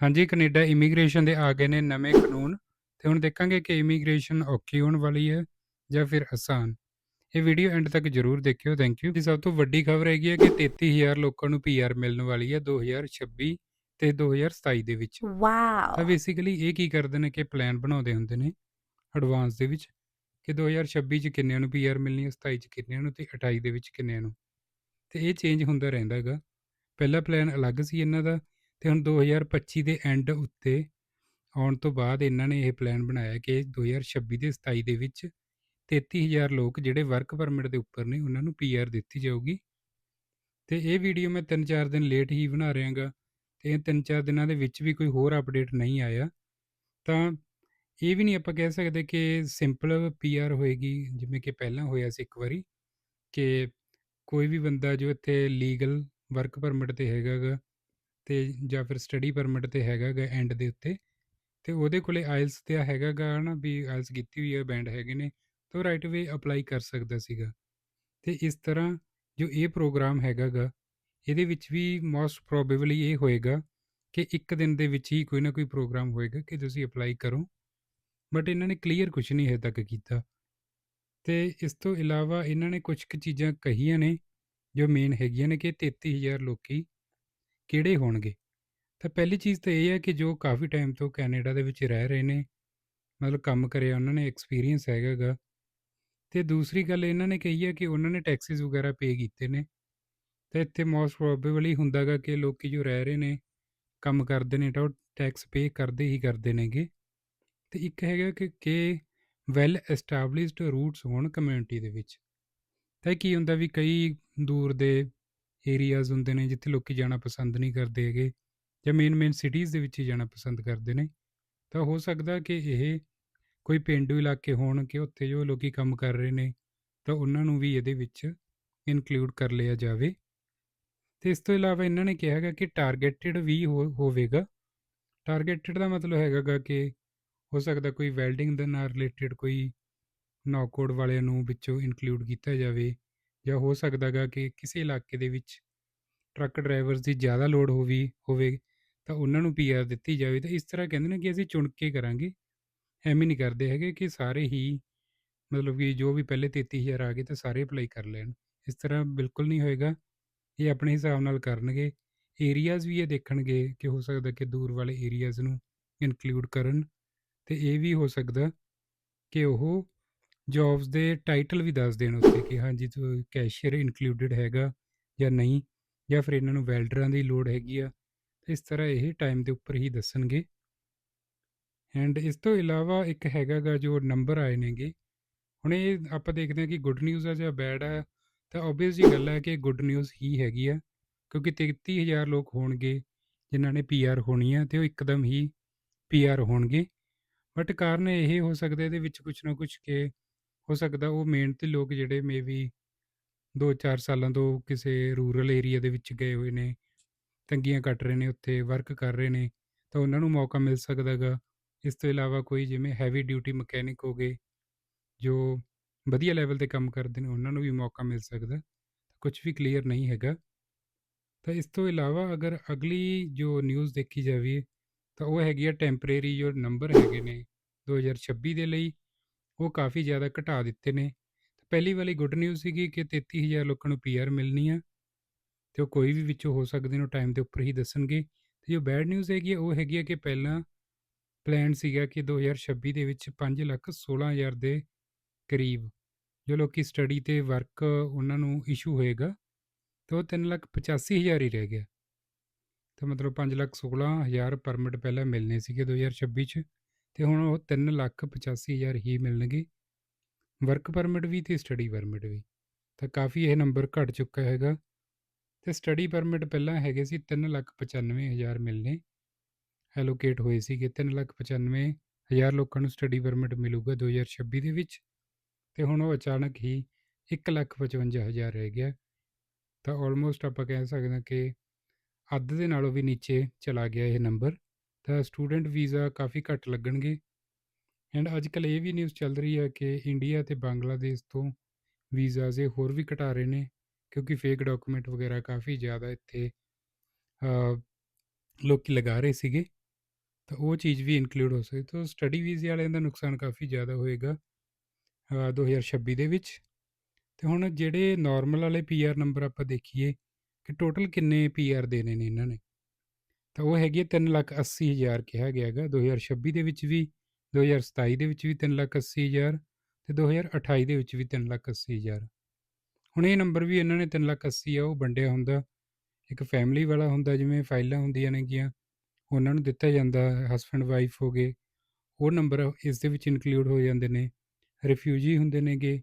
ਹਾਂਜੀ, Canada immigration ਦੇ ਆ ਗਏ ਨੇ ਨਵੇਂ ਕਾਨੂੰਨ ਤੇ ਹੁਣ ਦੇਖਾਂਗੇ ਕਿ ਇਮੀਗ੍ਰੇਸ਼ਨ ਔਖੀ ਹੋਣ ਵਾਲੀ ਹੈ ਜਾਂ ਫਿਰ ਆਸਾਨ। ਇਹ ਵੀਡੀਓ ਐਂਡ ਤੱਕ ਜ਼ਰੂਰ ਦੇਖਿਓ ਥੈਂਕ ਯੂ। ਸਭ ਤੋਂ ਵੱਡੀ ਖਬਰ ਹੈਗੀ ਹੈ ਕਿ 33000 ਲੋਕਾਂ ਨੂੰ ਪੀਆਰ ਮਿਲਣ ਵਾਲੀ ਹੈ 2026 ਤੇ 2027 ਦੇ ਵਿੱਚ। ਤਾਂ ਵਾਓ ਬੇਸਿਕਲੀ ਇਹ ਕੀ ਕਰਦੇ ਨੇ ਕਿ ਪਲਾਨ ਬਣਾਉਂਦੇ ਹੁੰਦੇ ਨੇ ਐਡਵਾਂਸ ਦੇ ਵਿੱਚ ਕਿ 2026 ਚ ਕਿੰਨਿਆਂ ਨੂੰ ਪੀਆਰ ਮਿਲਣੀ ਹੈ 27 ਚ ਕਿੰਨਿਆਂ ਨੂੰ ਤੇ 28 ਦੇ ਵਿੱਚ ਕਿੰਨਿਆਂ ਨੂੰ ਤੇ ਇਹ ਚੇਂਜ ਹੁੰਦਾ ਰਹਿੰਦਾ ਹੈਗਾ ਪਹਿਲਾ ਪਲਾਨ ਅਲੱਗ ਸੀ ਇਹਨਾਂ ਦਾ ਤੇ ਹੁਣ 2025 ਦੇ ਐਂਡ ਉੱਤੇ ਆਉਣ ਤੋਂ ਬਾਅਦ ਇਹਨਾਂ ਨੇ ਇਹ ਪਲਾਨ ਬਣਾਇਆ ਕਿ 2026 ਦੇ 27 ਦੇ ਵਿੱਚ 33000 ਲੋਕ ਜਿਹੜੇ ਵਰਕ ਪਰਮਿਟ ਦੇ ਉੱਪਰ ਨੇ ਉਹਨਾਂ ਨੂੰ ਪੀਆਰ ਦਿੱਤੀ ਜਾਊਗੀ। ਤੇ ਇਹ ਵੀਡੀਓ ਮੈਂ 3-4 ਦਿਨ ਲੇਟ ਹੀ ਬਣਾ ਰਿਹਾਗਾ ਤੇ ਇਹ 3-4 ਦਿਨਾਂ ਦੇ ਵਿੱਚ ਵੀ ਕੋਈ ਹੋਰ ਅਪਡੇਟ ਨਹੀਂ ਆਇਆ। ਤਾਂ ਇਹ ਵੀ ਨਹੀਂ ਆਪਾਂ ਕਹਿ ਸਕਦੇ ਕਿ ਸਿੰਪਲ ਪੀਆਰ ਹੋਏਗੀ, ਜਿਵੇਂ ਕਿ ਪਹਿਲਾਂ ਹੋਇਆ ਸੀ ਇੱਕ ਵਾਰੀ ਕਿ ਕੋਈ ਵੀ ਬੰਦਾ ਜੋ ਇੱਥੇ ਲੀਗਲ ਵਰਕ ਪਰਮਿਟ ਤੇ ਹੈਗਾਗਾ ਤੇ ਜਾਂ ਫਿਰ ਸਟੱਡੀ ਪਰਮਿਟ ਤੇ ਹੈਗਾ ਗਾ ਐਂਡ ਦੇ ਉੱਤੇ ਅਤੇ ਉਹਦੇ ਕੋਲੇ ਆਇਲਸ ਤਾਂ ਹੈਗਾ ਗਾ ਹੈ ਨਾ ਵੀ ਆਇਲਸ ਕੀਤੀ ਹੋਈ ਹੈ ਬੈਂਡ ਹੈਗੇ ਨੇ, ਤਾਂ ਉਹ ਰਾਈਟ ਵੇ ਅਪਲਾਈ ਕਰ ਸਕਦਾ ਸੀਗਾ। ਅਤੇ ਇਸ ਤਰ੍ਹਾਂ ਜੋ ਇਹ ਪ੍ਰੋਗਰਾਮ ਹੈਗਾ ਗਾ, ਇਹਦੇ ਵਿੱਚ ਵੀ ਮੋਸਟ ਪ੍ਰੋਬੇਬਲੀ ਇਹ ਹੋਏਗਾ ਕਿ ਇੱਕ ਦਿਨ ਦੇ ਵਿੱਚ ਹੀ ਕੋਈ ਨਾ ਕੋਈ ਪ੍ਰੋਗਰਾਮ ਹੋਏਗਾ ਕਿ ਤੁਸੀਂ ਅਪਲਾਈ ਕਰੋ ਬਟ ਇਹਨਾਂ ਨੇ ਕਲੀਅਰ ਕੁਝ ਨਹੀਂ ਹਜੇ ਤੱਕ ਕੀਤਾ। ਤੇ ਇਸ ਤੋਂ ਇਲਾਵਾ ਇਹਨਾਂ ਨੇ ਕੁਝ ਕੁ ਚੀਜ਼ਾਂ ਕਹੀਆਂ ਨੇ, ਜੋ ਮੇਨ ਹੈਗੀਆਂ ਨੇ ਕਿ 33000 ਲੋਕੀ ਕਿਹੜੇ ਹੋਣਗੇ? ਤਾਂ ਪਹਿਲੀ ਚੀਜ਼ ਤਾਂ ਇਹ ਹੈ ਕਿ ਜੋ ਕਾਫੀ ਟਾਈਮ ਤੋਂ ਕੈਨੇਡਾ ਦੇ ਵਿੱਚ ਰਹਿ ਰਹੇ ਨੇ, ਮਤਲਬ ਕੰਮ ਕਰਿਆ ਉਹਨਾਂ ਨੇ ਐਕਸਪੀਰੀਅੰਸ ਹੈਗਾ ਗਾ। ਤੇ ਦੂਸਰੀ ਗੱਲ ਇਹਨਾਂ ਨੇ ਕਹੀ ਹੈ ਕਿ ਉਹਨਾਂ ਨੇ ਟੈਕਸਿਸ ਵਗੈਰਾ ਪੇ ਕੀਤੇ ਨੇ। ਤੇ ਇੱਥੇ ਮੋਸਟ ਪ੍ਰੋਬੇਬਲੀ ਹੁੰਦਾਗਾ ਕਿ ਲੋਕੀ ਜੋ ਰਹਿ ਰਹੇ ਨੇ, ਕੰਮ ਕਰਦੇ ਨੇ ਤਾਂ ਉਹ ਟੈਕਸ ਪੇ ਕਰਦੇ ਹੀ ਕਰਦੇ ਨੇਗੇ। ਤੇ ਇੱਕ ਹੈਗਾ ਕਿ ਕਿ ਵੈਲ ਐਸਟੈਬਲਿਸ਼ਡ ਰੂਟਸ ਹੋਣ ਕਮਿਊਨਿਟੀ ਦੇ ਵਿੱਚ। ਤਾਂ ਕੀ ਹੁੰਦਾ ਵੀ ਕਈ ਦੂਰ ਦੇ ਏਰੀਆਜ਼ ਹੁੰਦੇ ਨੇ ਜਿੱਥੇ ਲੋਕੀ ਜਾਣਾ ਪਸੰਦ ਨਹੀਂ ਕਰਦੇ ਹੈਗੇ ਜਾਂ ਮੇਨ ਮੇਨ ਸਿਟੀਜ਼ ਦੇ ਵਿੱਚ ਹੀ ਜਾਣਾ ਪਸੰਦ ਕਰਦੇ ਨੇ, ਤਾਂ ਹੋ ਸਕਦਾ ਕਿ ਇਹ ਕੋਈ ਪਿੰਡੂ ਇਲਾਕੇ ਹੋਣ ਕਿ ਉੱਥੇ ਜੋ ਲੋਕੀ ਕੰਮ ਕਰ ਰਹੇ ਨੇ, ਤਾਂ ਉਹਨਾਂ ਨੂੰ ਵੀ ਇਹਦੇ ਵਿੱਚ ਇਨਕਲੂਡ ਕਰ ਲਿਆ ਜਾਵੇ। ਤੇ ਇਸ ਤੋਂ ਇਲਾਵਾ ਇਹਨਾਂ ਨੇ ਕਿਹਾ ਹੈਗਾ ਕਿ ਟਾਰਗੇਟਡ ਵੀ ਹੋਵੇਗਾ। ਟਾਰਗੇਟਡ ਦਾ ਮਤਲਬ ਹੈਗਾਗਾ ਕਿ ਹੋ ਸਕਦਾ ਕੋਈ ਵੈਲਡਿੰਗ ਦੇ ਨਾਲ ਰਿਲੇਟਡ ਕੋਈ ਨੌਕੋਡ ਵਾਲਿਆਂ ਨੂੰ ਵਿੱਚੋਂ ਇਨਕਲੂਡ ਕੀਤਾ ਜਾਵੇ। ਜਾਂ ਹੋ ਸਕਦਾ ਗਾ ਕਿ ਕਿਸੇ ਇਲਾਕੇ ਦੇ ਵਿੱਚ ਟਰੱਕ ਡਰਾਈਵਰਸ ਦੀ ਜ਼ਿਆਦਾ ਲੋਡ ਹੋਵੀ, ਹੋਵੇ, ਤਾਂ ਉਹਨਾਂ ਨੂੰ ਪੀਆਰ ਦਿੱਤੀ ਜਾਵੇ, ਤਾਂ ਇਸ ਤਰ੍ਹਾਂ ਕਹਿੰਦੇ ਨੇ ਕਿ ਅਸੀਂ ਚੁਣ ਕੇ ਕਰਾਂਗੇ। ਐਵੇਂ ਨਹੀਂ ਕਰਦੇ ਹੈਗੇ ਕਿ ਸਾਰੇ ਹੀ ਮਤਲਬ ਕਿ ਜੋ ਵੀ ਪਹਿਲੇ 33000 ਆ ਗਏ ਤਾਂ ਸਾਰੇ ਅਪਲਾਈ ਕਰ ਲੈਣ। ਇਸ ਤਰ੍ਹਾਂ ਬਿਲਕੁਲ ਨਹੀਂ ਹੋਏਗਾ। ਇਹ ਆਪਣੇ ਹਿਸਾਬ ਨਾਲ ਕਰਨਗੇ। ਏਰੀਆਜ਼ ਵੀ ਇਹ ਦੇਖਣਗੇ ਕਿ ਹੋ ਸਕਦਾ ਕਿ ਦੂਰ ਵਾਲੇ ਏਰੀਆਜ਼ ਨੂੰ ਇਨਕਲੂਡ ਕਰਨ। ਤੇ ਇਹ ਵੀ ਹੋ ਸਕਦਾ ਕਿ ਉਹ ਜੋਬਸ ਦੇ ਟਾਈਟਲ ਵੀ ਦੱਸ ਦੇਣ ਉੱਤੇ ਕਿ ਹਾਂਜੀ ਕੈਸ਼ੀਅਰ ਇਨਕਲੂਡਡ ਹੈਗਾ ਜਾਂ ਨਹੀਂ, ਜਾਂ ਫਿਰ ਇਹਨਾਂ ਨੂੰ ਵੈਲਡਰਾਂ ਦੀ ਲੋੜ ਹੈਗੀ ਆ ਇਸ ਤਰ੍ਹਾਂ ਇਹ ਟਾਈਮ ਦੇ ਉੱਪਰ ਹੀ ਦੱਸਣਗੇ। ਐਂਡ ਇਸ ਤੋਂ ਇਲਾਵਾ ਇੱਕ ਹੈਗਾਗਾ ਜੋ ਨੰਬਰ ਆਏ ਨੇਗੇ, ਹੁਣ ਇਹ ਆਪਾਂ ਦੇਖਦੇ ਹਾਂ ਕਿ ਗੁੱਡ ਨਿਊਜ਼ ਆ ਜਾਂ ਬੈਡ ਆ, ਤਾਂ ਆਬਵੀਅਸ ਜੀ ਗੱਲ ਹੈ ਕਿ ਗੁੱਡ ਨਿਊਜ਼ ਹੀ ਹੈਗੀ ਆ, ਕਿਉਂਕਿ 33000 ਲੋਕ ਹੋਣਗੇ ਜਿਨ੍ਹਾਂ ਨੇ ਪੀਆਰ ਹੋਣੀ ਆ ਤੇ ਉਹ ਇੱਕਦਮ ਹੀ ਪੀਆਰ ਹੋਣਗੇ। ਬਟ ਕਾਰਨ ਇਹ ਹੋ ਸਕਦਾ ਇਹਦੇ ਵਿੱਚ ਕੁਝ ਨਾ ਕੁਝ ਕਿ ਹੋ ਸਕਦਾ ਉਹ ਮਿਹਨਤੀ ਲੋਕ ਜਿਹੜੇ ਮੇਬੀ 2-4 ਸਾਲਾਂ ਤੋਂ ਕਿਸੇ ਰੂਰਲ ਏਰੀਆ ਦੇ ਵਿੱਚ ਗਏ ਹੋਏ ਨੇ, ਤੰਗੀਆਂ ਕੱਟ ਰਹੇ ਨੇ, ਉੱਥੇ ਵਰਕ ਕਰ ਰਹੇ ਨੇ, ਤਾਂ ਉਹਨਾਂ ਨੂੰ ਮੌਕਾ ਮਿਲ ਸਕਦਾਗਾ ਇਸ ਤੋਂ ਇਲਾਵਾ ਕੋਈ ਜਿਵੇਂ ਹੈਵੀ ਡਿਊਟੀ ਮਕੈਨਿਕ ਹੋ ਗਏ, ਜੋ ਵਧੀਆ ਲੈਵਲ ਤੇ ਕੰਮ ਕਰਦੇ ਨੇ, ਉਹਨਾਂ ਨੂੰ ਵੀ ਮੌਕਾ ਮਿਲ ਸਕਦਾ ਕੁਝ ਵੀ ਕਲੀਅਰ ਨਹੀਂ ਹੈਗਾ। ਤਾਂ ਇਸ ਤੋਂ ਇਲਾਵਾ ਅਗਰ ਅਗਲੀ ਜੋ ਨਿਊਜ਼ ਦੇਖੀ ਜਾਵੇ, ਤਾਂ ਉਹ ਹੈਗੀ ਆ ਟੈਂਪਰੇਰੀ ਜੋ ਨੰਬਰ ਹੈਗੇ ਨੇ 2026 ਦੇ ਲਈ ਉਹ ਕਾਫੀ ਜ਼ਿਆਦਾ ਘਟਾ ਦਿੱਤੇ ਨੇ। ਪਹਿਲੀ ਵਾਲੀ ਗੁੱਡ ਨਿਊਜ਼ ਸੀਗੀ ਕਿ 33000 ਲੋਕਾਂ ਨੂੰ ਪੀਆਰ ਮਿਲਣੀ ਆ ਤੇ ਉਹ ਕੋਈ ਵੀ ਵਿੱਚੋਂ ਹੋ ਸਕਦੇ ਨੇ ਟਾਈਮ ਦੇ ਉੱਪਰ ਹੀ ਦੱਸਣਗੇ। ਤੇ ਜੋ ਬੈਡ ਨਿਊਜ਼ ਹੈਗੀ ਉਹ ਹੈਗੀ ਹੈ ਕਿ ਪਹਿਲਾਂ ਪਲਾਨ ਸੀਗਾ ਕਿ 2026 ਦੇ ਵਿੱਚ 5 ਲੱਖ 16000 ਦੇ ਕਰੀਬ ਜੋ ਲੋਕੀ ਸਟੱਡੀ ਤੇ ਵਰਕ ਉਹਨਾਂ ਨੂੰ ਇਸ਼ੂ ਹੋਏਗਾ, ਤੇ ਉਹ 3 ਲੱਖ 85000 ਹੀ ਰਹਿ ਗਿਆ। ਤਾਂ ਮਤਲਬ 5 ਲੱਖ 16000 ਪਰਮਿਟ ਪਹਿਲਾਂ ਮਿਲਨੇ ਸੀਗੇ 2026 ਚ। ਤੇ ਹੁਣ ਉਹ 3 ਲੱਖ 85000 ਹੀ ਮਿਲਣਗੇ। ਵਰਕ ਪਰਮਿਟ ਵੀ ਤੇ ਸਟੱਡੀ ਪਰਮਿਟ ਵੀ। ਤਾਂ ਕਾਫੀ ਇਹ ਨੰਬਰ ਘਟ ਚੁੱਕਾ ਹੈਗਾ। ਤੇ ਸਟੱਡੀ ਪਰਮਿਟ ਪਹਿਲਾਂ ਹੈਗੇ ਸੀ 395000 ਮਿਲਨੇ ਐਲੋਕੇਟ ਹੋਏ ਸੀਗੇ 395000 ਲੋਕਾਂ ਨੂੰ ਸਟੱਡੀ ਪਰਮਿਟ ਮਿਲੂਗਾ 2026 ਦੇ ਵਿੱਚ। ਤੇ ਹੁਣ ਉਹ ਅਚਾਨਕ ਹੀ 155000 ਰਹਿ ਗਿਆ। ਤਾਂ ਆਲਮੋਸਟ ਆਪਾਂ ਕਹਿ ਸਕਦੇ ਹਾਂ ਕਿ ਅੱਧ ਦੇ ਨਾਲੋਂ ਵੀ ਨੀਚੇ ਚਲਾ ਗਿਆ ਇਹ ਨੰਬਰ ਤਾਂ ਸਟੂਡੈਂਟ ਵੀਜ਼ਾ ਕਾਫੀ ਘੱਟ ਲੱਗਣਗੇ। ਐਂਡ ਅੱਜ ਕੱਲ੍ਹ ਇਹ ਵੀ ਨਿਊਜ਼ ਚੱਲ ਰਹੀ ਹੈ ਕਿ ਇੰਡੀਆ ਤੇ ਬੰਗਲਾਦੇਸ਼ ਤੋਂ ਵੀਜ਼ਾਜ਼ ਇਹ ਹੋਰ ਵੀ ਘਟਾ ਰਹੇ ਨੇ ਕਿਉਂਕਿ ਫੇਕ ਡਾਕੂਮੈਂਟ ਵਗੈਰਾ ਕਾਫੀ ਜ਼ਿਆਦਾ ਇੱਥੇ ਲੋਕੀ ਲਗਾ ਰਹੇ ਸੀਗੇ। ਤਾਂ ਉਹ ਚੀਜ਼ ਵੀ ਇਨਕਲੂਡ ਹੋ ਸਕਦੀ ਤਾਂ ਸਟੱਡੀ ਵੀਜ਼ੇ ਵਾਲਿਆਂ ਦਾ ਨੁਕਸਾਨ ਕਾਫੀ ਜ਼ਿਆਦਾ ਹੋਏਗਾ ਅ, 2026 ਦੇ ਵਿੱਚ। ਤੇ ਹੁਣ ਜਿਹੜੇ ਨਾਰਮਲ ਵਾਲੇ ਪੀਆਰ ਨੰਬਰ ਆਪਾਂ ਦੇਖੀਏ ਕਿ ਟੋਟਲ ਕਿੰਨੇ ਪੀਆਰ ਦੇਣੇ ਨੇ ਇਹਨਾਂ ਨੇ? ਤਾਂ ਉਹ ਹੈਗੀ ਹੈ 3,80,000 ਕਿਹਾ ਗਿਆ ਹੈਗਾ 2026 ਦੇ ਵਿੱਚ ਵੀ 2027 ਦੇ ਵਿੱਚ ਵੀ 3,80,000 ਤੇ 2028 ਦੇ ਵਿੱਚ ਵੀ 3,80,000 ਹੁਣ ਇਹ ਨੰਬਰ ਵੀ ਇਹਨਾਂ ਨੇ 3,80,000 ਆ ਉਹ ਵੰਡਿਆ ਹੁੰਦਾ। ਇੱਕ ਫੈਮਿਲੀ ਵਾਲਾ ਹੁੰਦਾ ਜਿਵੇਂ ਫਾਈਲਾਂ ਹੁੰਦੀਆਂ ਨੇਗੀਆਂ ਉਹਨਾਂ ਨੂੰ ਦਿੱਤਾ ਜਾਂਦਾ ਹਸਬੈਂਡ ਵਾਈਫ ਹੋ ਗਏ। ਉਹ ਨੰਬਰ ਇਸ ਦੇ ਵਿੱਚ ਇਨਕਲੂਡ ਹੋ ਜਾਂਦੇ ਨੇ। ਰਿਫਿਊਜੀ ਹੁੰਦੇ ਨੇਗੇ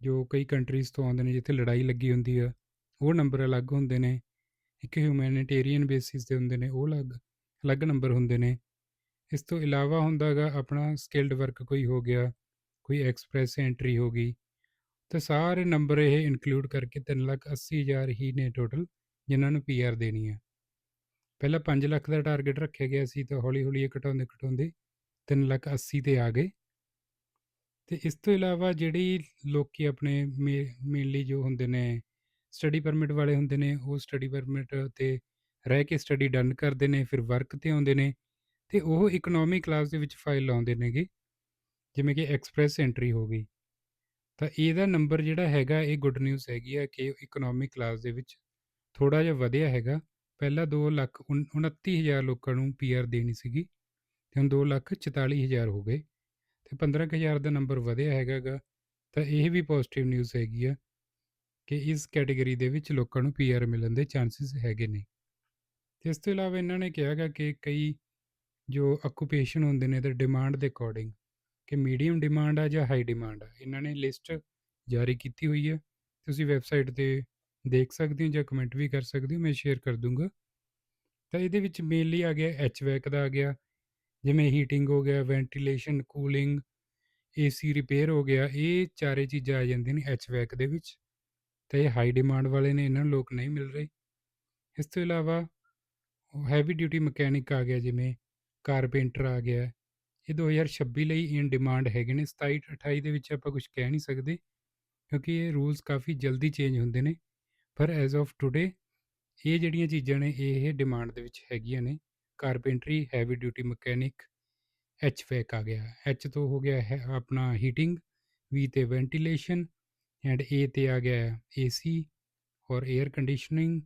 ਜੋ ਕਈ ਕੰਟਰੀਜ਼ ਤੋਂ ਆਉਂਦੇ ਨੇ ਜਿੱਥੇ ਲੜਾਈ ਲੱਗੀ ਹੁੰਦੀ ਆ ਉਹ ਨੰਬਰ ਅਲੱਗ ਹੁੰਦੇ ਨੇ। ਇੱਕ ਹਿਊਮੈਨਿਟੇਰੀਅਨ ਬੇਸਿਸ ਦੇ ਹੁੰਦੇ ਨੇ ਉਹ ਅਲੱਗ ਅਲੱਗ ਨੰਬਰ ਹੁੰਦੇ ਨੇ। ਇਸ ਤੋਂ ਇਲਾਵਾ ਹੁੰਦਾਗਾ ਆਪਣਾ ਸਕਿਲਡ ਵਰਕ ਕੋਈ ਹੋ ਗਿਆ ਕੋਈ ਐਕਸਪ੍ਰੈਸ ਐਂਟਰੀ ਹੋ ਗਈ ਤਾਂ ਸਾਰੇ ਨੰਬਰ ਇਹ ਇਨਕਲੂਡ ਕਰਕੇ 3,80,000 ਹੀ ਨੇ ਟੋਟਲ ਜਿਨ੍ਹਾਂ ਨੂੰ ਪੀਆਰ ਦੇਣੀ ਹੈ। ਪਹਿਲਾਂ 5 ਲੱਖ ਦਾ ਟਾਰਗੇਟ ਰੱਖਿਆ ਗਿਆ ਸੀ ਤਾਂ ਹੌਲੀ ਹੌਲੀ ਇਹ ਘਟਾਉਂਦੇ ਘਟਾਉਂਦੇ 3 ਲੱਖ 80 ਤੇ ਆ ਗਏ। ਤੇ ਇਸ ਤੋਂ ਇਲਾਵਾ ਜਿਹੜੀ ਲੋਕੀ ਆਪਣੇ ਮੇਨਲੀ ਜੋ ਹੁੰਦੇ ਨੇ ਸਟੱਡੀ ਪਰਮਿਟ ਵਾਲੇ ਹੁੰਦੇ ਨੇ, ਉਹ ਸਟੱਡੀ ਪਰਮਿਟ ਤੇ ਰਹਿ ਕੇ ਸਟੱਡੀ ਡਨ ਕਰਦੇ ਨੇ, ਫਿਰ ਵਰਕ ਤੇ ਆਉਂਦੇ ਨੇ ਤੇ ਉਹ ਇਕਨੋਮੀ ਕਲਾਸ ਦੇ ਵਿੱਚ ਫਾਈਲ ਲਾਉਂਦੇ ਨੇਗੇ, ਜਿਵੇਂ ਕਿ ਐਕਸਪ੍ਰੈਸ ਐਂਟਰੀ ਹੋ ਗਈ। ਤਾਂ ਇਹਦਾ ਨੰਬਰ ਜਿਹੜਾ ਹੈਗਾ, ਇਹ ਗੁੱਡ ਨਿਊਜ਼ ਹੈਗੀ ਆ ਕਿ ਇਕਨੋਮੀ ਕਲਾਸ ਦੇ ਵਿੱਚ ਥੋੜਾ ਜਿਹਾ ਵਧਿਆ ਹੈਗਾ। ਪਹਿਲਾਂ 2 ਲੱਖ 29000 ਲੋਕਾਂ ਨੂੰ ਪੀਆਰ ਦੇਣੀ ਸੀਗੀ ਤੇ ਹੁਣ 2 ਲੱਖ 44000 ਹੋ ਗਏ ਤੇ 15000 ਦਾ ਨੰਬਰ ਵਧਿਆ ਹੈਗਾਗਾ ਤਾਂ ਇਹ ਵੀ ਪੋਜ਼ਿਟਿਵ ਨਿਊਜ਼ ਹੈਗੀ ਆ। ਕਿ ਇਸ ਕੈਟਾਗਰੀ ਦੇ ਵਿੱਚ ਲੋਕਾਂ ਨੂੰ ਪੀਆਰ ਮਿਲਣ ਦੇ ਚਾਂਸਸ ਹੈਗੇ ਨੇ। ਤੇ ਇਸ ਤੋਂ ਇਲਾਵਾ ਇਹਨਾਂ ਨੇ ਕਿਹਾਗਾ ਕਿ ਕਈ ਜੋ ਆਕੂਪੇਸ਼ਨ ਹੁੰਦੇ ਨੇ ਤੇ ਡਿਮਾਂਡ ਦੇ ਅਕੋਰਡਿੰਗ ਕਿ ਮੀਡੀਅਮ ਡਿਮਾਂਡ ਆ ਜਾਂ ਹਾਈ ਡਿਮਾਂਡ ਆ, ਇਹਨਾਂ ਨੇ ਲਿਸਟ ਜਾਰੀ ਕੀਤੀ ਹੋਈ ਹੈ ਤੁਸੀਂ ਵੈਬਸਾਈਟ ਤੇ ਦੇਖ ਸਕਦੇ ਹੋ ਜਾਂ ਕਮੈਂਟ ਵੀ ਕਰ ਸਕਦੇ ਹੋ, ਮੈਂ ਸ਼ੇਅਰ ਕਰ ਦੂੰਗਾ। ਤਾਂ ਇਹਦੇ ਵਿੱਚ ਮੇਨਲੀ ਆ ਗਿਆ ਐਚਵੈਕ ਦਾ ਆ ਗਿਆ, ਜਿਵੇਂ ਹੀਟਿੰਗ ਹੋ ਗਿਆ ਵੈਂਟੀਲੇਸ਼ਨ ਕੂਲਿੰਗ ਏਸੀ ਰਿਪੇਅਰ ਹੋ ਗਿਆ, ਇਹ ਚਾਰੇ ਚੀਜ਼ਾਂ ਆ ਜਾਂਦੀਆਂ ਨੇ ਐਚਵੈਕ ਦੇ ਵਿੱਚ। ਤੇ ਇਹ ਹਾਈ ਡਿਮਾਂਡ ਵਾਲੇ ਨੇ ਇਹਨਾਂ ਨੂੰ ਲੋਕ ਨਹੀਂ ਮਿਲ ਰਹੇ। ਇਸ ਤੋਂ ਇਲਾਵਾ ਹੈਵੀ ਡਿਊਟੀ ਮਕੈਨਿਕ ਆ ਗਿਆ, ਜਿਵੇਂ ਕਾਰਪੈਂਟਰ ਆ ਗਿਆ। ਇਹ 2026 ਲਈ ਇਨ ਡਿਮਾਂਡ ਹੈਗੇ ਨੇ। 27 28 ਦੇ ਵਿੱਚ ਆਪਾਂ ਕੁਝ ਕਹਿ ਨਹੀਂ ਸਕਦੇ, ਕਿਉਂਕਿ ਇਹ ਰੂਲਸ ਕਾਫੀ ਜਲਦੀ ਚੇਂਜ ਹੁੰਦੇ ਨੇ। ਪਰ ਐਜ਼ ਆਫ ਟੁਡੇ ਇਹ ਜਿਹੜੀਆਂ ਚੀਜ਼ਾਂ ਨੇ, ਇਹ ਡਿਮਾਂਡ ਦੇ ਵਿੱਚ ਹੈਗੀਆਂ ਨੇ। Carpentry heavy duty mechanic H ਫੈਕ ਆ ਗਿਆ। ਐਚ ਤੋਂ ਹੋ ਗਿਆ ਹੈ ਆਪਣਾ ਹੀਟਿੰਗ ਵੀ ਤੇ ਵੈਂਟੀਲੇਸ਼ਨ ਐਂਡ ਏ ਤੇ ਆ ਗਿਆ ਏਸੀ ਔਰ 에ਅਰ ਕੰਡੀਸ਼ਨਿੰਗ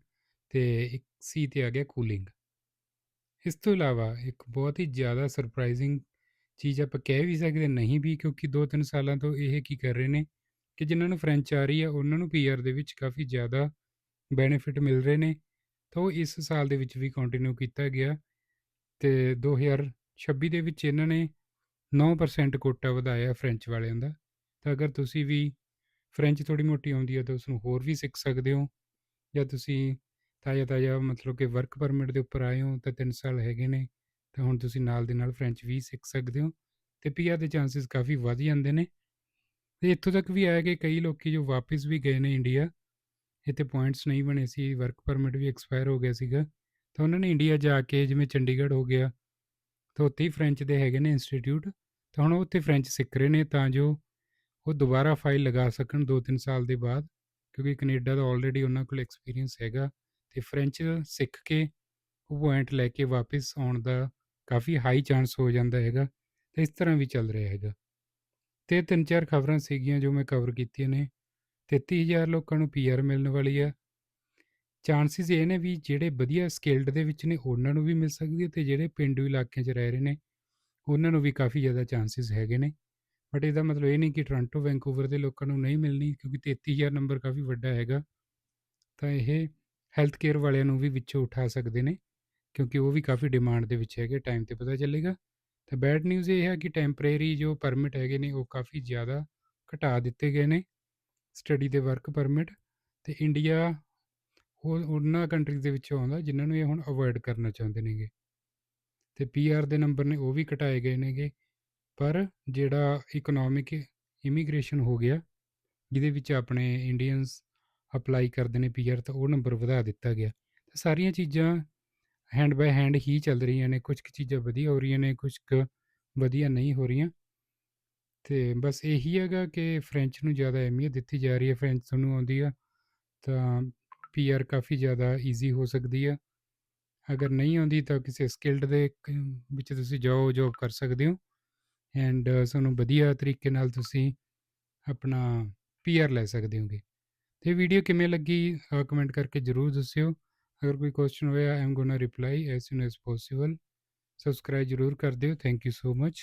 ਤੇ ਇੱਕ ਸੀ ਤੇ ਆ ਗਿਆ ਕੂਲਿੰਗ ਇਸ ਤੋਂ ਇਲਾਵਾ ਇੱਕ ਬਹੁਤ ਹੀ ਜ਼ਿਆਦਾ ਸਰਪ੍ਰਾਈਜ਼ਿੰਗ ਚੀਜ਼ ਆਪਾਂ ਕਹਿ ਵੀ ਸਕਦੇ ਨਹੀਂ ਵੀ ਕਿਉਂਕਿ 2-3 ਸਾਲਾਂ ਤੋਂ ਇਹ ਕੀ ਕਰ ਰਹੇ ਨੇ ਕਿ ਜਿਨ੍ਹਾਂ ਨੂੰ ਫ੍ਰੈਂਚ ਆ ਰਹੀ ਆ ਉਹਨਾਂ ਨੂੰ ਪੀਆਰ ਦੇ ਵਿੱਚ ਕਾਫੀ ਜ਼ਿਆਦਾ ਬੈਨੀਫਿਟ ਮਿਲ ਰਹੇ ਨੇ, ਤਾਂ ਉਹ ਇਸ ਸਾਲ ਦੇ ਵਿੱਚ ਵੀ ਕੰਟੀਨਿਊ ਕੀਤਾ ਗਿਆ ਤੇ 2026 ਦੇ ਵਿੱਚ ਇਹਨਾਂ ਨੇ 9% ਕੋਟਾ ਵਧਾਇਆ ਫ੍ਰੈਂਚ ਵਾਲਿਆਂ ਦਾ। ਤਾਂ ਅਗਰ ਤੁਸੀਂ ਵੀ ਫ੍ਰੈਂਚ ਥੋੜੀ ਮੋਟੀ ਆਉਂਦੀ ਹੈ, ਤਾਂ ਉਸ ਨੂੰ ਹੋਰ ਵੀ ਸਿੱਖ ਸਕਦੇ ਹੋ। ਜਾਂ ਤੁਸੀਂ ਤਾਜ਼ਾ ਤਾਜ਼ਾ ਮਤਲਬ ਕਿ ਵਰਕ ਪਰਮਿਟ ਦੇ ਉੱਪਰ ਆਏ ਹੋ, ਤਾਂ 3 ਸਾਲ ਹੈਗੇ ਨੇ, ਤਾਂ ਹੁਣ ਤੁਸੀਂ ਨਾਲ ਦੇ ਨਾਲ ਫ੍ਰੈਂਚ ਵੀ ਸਿੱਖ ਸਕਦੇ ਹੋ। ਤੇ ਪੀਆਰ ਦੇ ਚਾਂਸਸ ਕਾਫੀ ਵਧ ਜਾਂਦੇ ਨੇ। ਤੇ ਇੱਥੋਂ ਤੱਕ ਵੀ ਆਇਆ ਕਿ ਕਈ ਲੋਕੀ ਜੋ ਵਾਪਸ ਵੀ ਗਏ ਨੇ ਇੰਡੀਆ ਇੱਥੇ ਪੁਆਇੰਟਸ ਨਹੀਂ ਬਣੇ ਸੀ ਵਰਕ ਪਰਮਿਟ ਵੀ ਐਕਸਪਾਇਰ ਹੋ ਗਿਆ ਸੀਗਾ। ਤਾਂ ਉਹਨਾਂ ਨੇ ਇੰਡੀਆ ਜਾ ਕੇ, ਜਿਵੇਂ ਚੰਡੀਗੜ੍ਹ ਹੋ ਗਿਆ, ਤਾਂ ਉੱਥੇ ਹੀ ਫ੍ਰੈਂਚ ਦੇ ਹੈਗੇ ਨੇ ਇੰਸਟੀਚਿਊਟ ਤਾਂ ਹੁਣ ਉਹ ਉੱਥੇ ਫ੍ਰੈਂਚ ਸਿੱਖ ਰਹੇ ਨੇ, ਤਾਂ ਜੋ ਉਹ ਦੁਬਾਰਾ ਫਾਈਲ ਲਗਾ ਸਕਣ 2-3 ਸਾਲ ਦੇ ਬਾਅਦ, ਕਿਉਂਕਿ ਕੈਨੇਡਾ ਦਾ ਆਲਰੇਡੀ ਉਹਨਾਂ ਕੋਲ ਐਕਸਪੀਰੀਅੰਸ ਹੈਗਾ ਤੇ ਫ੍ਰੈਂਚ ਸਿੱਖ ਕੇ ਉਹ ਪੁਆਇੰਟ ਲੈ ਕੇ ਵਾਪਸ ਆਉਣ ਦਾ ਕਾਫੀ ਹਾਈ ਚਾਂਸ ਹੋ ਜਾਂਦਾ ਹੈਗਾ ਤੇ ਇਸ ਤਰ੍ਹਾਂ ਵੀ ਚੱਲ ਰਿਹਾ ਹੈਗਾ। ਤੇ ਤਿੰਨ ਚਾਰ ਖਬਰਾਂ ਸੀਗੀਆਂ ਜੋ ਮੈਂ ਕਵਰ ਕੀਤੀਆਂ ਨੇ 33000 ਲੋਕਾਂ ਨੂੰ ਪੀਆਰ ਮਿਲਣ ਵਾਲੀ ਆ ਚਾਂਸਸ ਇਹ ਨੇ ਵੀ ਜਿਹੜੇ ਵਧੀਆ ਸਕਿਲਡ ਦੇ ਵਿੱਚ ਨੇ ਉਹਨਾਂ ਨੂੰ ਵੀ ਮਿਲ ਸਕਦੀ ਹੈ ਤੇ ਜਿਹੜੇ ਪਿੰਡੂ ਇਲਾਕਿਆਂ 'ਚ ਰਹਿ ਰਹੇ ਨੇ, ਉਹਨਾਂ ਨੂੰ ਵੀ ਕਾਫੀ ਜ਼ਿਆਦਾ ਚਾਂਸਸ ਹੈਗੇ ਨੇ। ਬਟ ਇਹਦਾ ਮਤਲਬ ਇਹ ਨਹੀਂ ਕਿ ਟੋਰਾਂਟੋ ਵੈਂਕੂਵਰ ਦੇ ਲੋਕਾਂ ਨੂੰ ਨਹੀਂ ਮਿਲਣੀ, ਕਿਉਂਕਿ 33000 ਨੰਬਰ ਕਾਫੀ ਵੱਡਾ ਹੈਗਾ। ਤਾਂ ਇਹ ਹੈਲਥ ਕੇਅਰ ਵਾਲਿਆਂ ਨੂੰ ਵੀ ਵਿੱਚੋਂ ਉਠਾ ਸਕਦੇ ਨੇ, ਕਿਉਂਕਿ ਉਹ ਵੀ ਕਾਫੀ ਡਿਮਾਂਡ ਦੇ ਵਿੱਚ ਹੈਗੇ ਟਾਈਮ ਤੇ ਪਤਾ ਚੱਲੇਗਾ। ਤਾਂ ਬੈਡ ਨਿਊਜ਼ ਇਹ ਹੈ ਕਿ ਟੈਂਪਰੇਰੀ ਜੋ ਪਰਮਿਟ ਹੈਗੇ ਨੇ, ਉਹ ਕਾਫੀ ਜ਼ਿਆਦਾ ਘਟਾ ਦਿੱਤੇ ਗਏ ਨੇ ਸਟੱਡੀ ਦੇ ਵਰਕ ਪਰਮਿਟ ਤੇ ਇੰਡੀਆ ਉਹ ਉਹਨਾਂ ਕੰਟਰੀਜ਼ ਦੇ ਵਿੱਚੋਂ ਆਉਂਦਾ, ਜਿਨ੍ਹਾਂ ਨੂੰ ਇਹ ਹੁਣ ਅਵੋਇਡ ਕਰਨਾ ਚਾਹੁੰਦੇ ਨੇਗੇ। ਤੇ ਪੀਆਰ ਦੇ ਨੰਬਰ ਨੇ ਉਹ ਵੀ ਘਟਾਏ ਗਏ ਨੇਗੇ। ਪਰ ਜਿਹੜਾ ਇਕਨੋਮਿਕ ਇਮੀਗ੍ਰੇਸ਼ਨ ਹੋ ਗਿਆ, ਜਿਹਦੇ ਵਿੱਚ ਆਪਣੇ ਇੰਡੀਅਨਸ ਅਪਲਾਈ ਕਰਦੇ ਨੇ ਪੀਆਰ ਤਾਂ ਉਹ ਨੰਬਰ ਵਧਾ ਦਿੱਤਾ ਗਿਆ। ਤਾਂ ਸਾਰੀਆਂ ਚੀਜ਼ਾਂ ਹੈਂਡ ਬਾਈ ਹੈਂਡ ਹੀ ਚੱਲ ਰਹੀਆਂ ਨੇ। ਕੁਝ ਕੁ ਚੀਜ਼ਾਂ ਵਧੀਆ ਹੋ ਰਹੀਆਂ ਨੇ ਕੁਝ ਕੁ ਵਧੀਆ ਨਹੀਂ ਹੋ ਰਹੀਆਂ। ਤੇ ਬਸ ਇਹੀ ਹੈਗਾ ਕਿ ਫ੍ਰੈਂਚ ਨੂੰ ਜ਼ਿਆਦਾ ਅਹਿਮੀਅਤ ਦਿੱਤੀ ਜਾ ਰਹੀ ਹੈ। ਫ੍ਰੈਂਚ ਤੁਹਾਨੂੰ ਆਉਂਦੀ ਆ, ਤਾਂ ਪੀਆਰ ਕਾਫੀ ਜ਼ਿਆਦਾ ਈਜ਼ੀ ਹੋ ਸਕਦੀ ਆ। ਅਗਰ ਨਹੀਂ ਆਉਂਦੀ ਤਾਂ ਕਿਸੇ ਸਕਿਲਡ ਦੇ ਵਿੱਚ ਤੁਸੀਂ ਜਾਓ ਜੋਬ ਕਰ ਸਕਦੇ ਹੋ। ਐਂਡ ਤੁਹਾਨੂੰ ਵਧੀਆ ਤਰੀਕੇ ਨਾਲ ਤੁਸੀਂ ਆਪਣਾ ਪੀਆਰ ਲੈ ਸਕਦੇ ਹੋਗੇ। ਤੇ ਵੀਡੀਓ ਕਿਵੇਂ ਲੱਗੀ ਕਮੈਂਟ ਕਰਕੇ ਜ਼ਰੂਰ ਦੱਸਿਓ। ਅਗਰ ਕੋਈ ਕੁਐਸਚਨ ਹੋਇਆ I am gonna reply as soon as possible subscribe ਜ਼ਰੂਰ ਕਰ ਦਿਓ। Thank you so much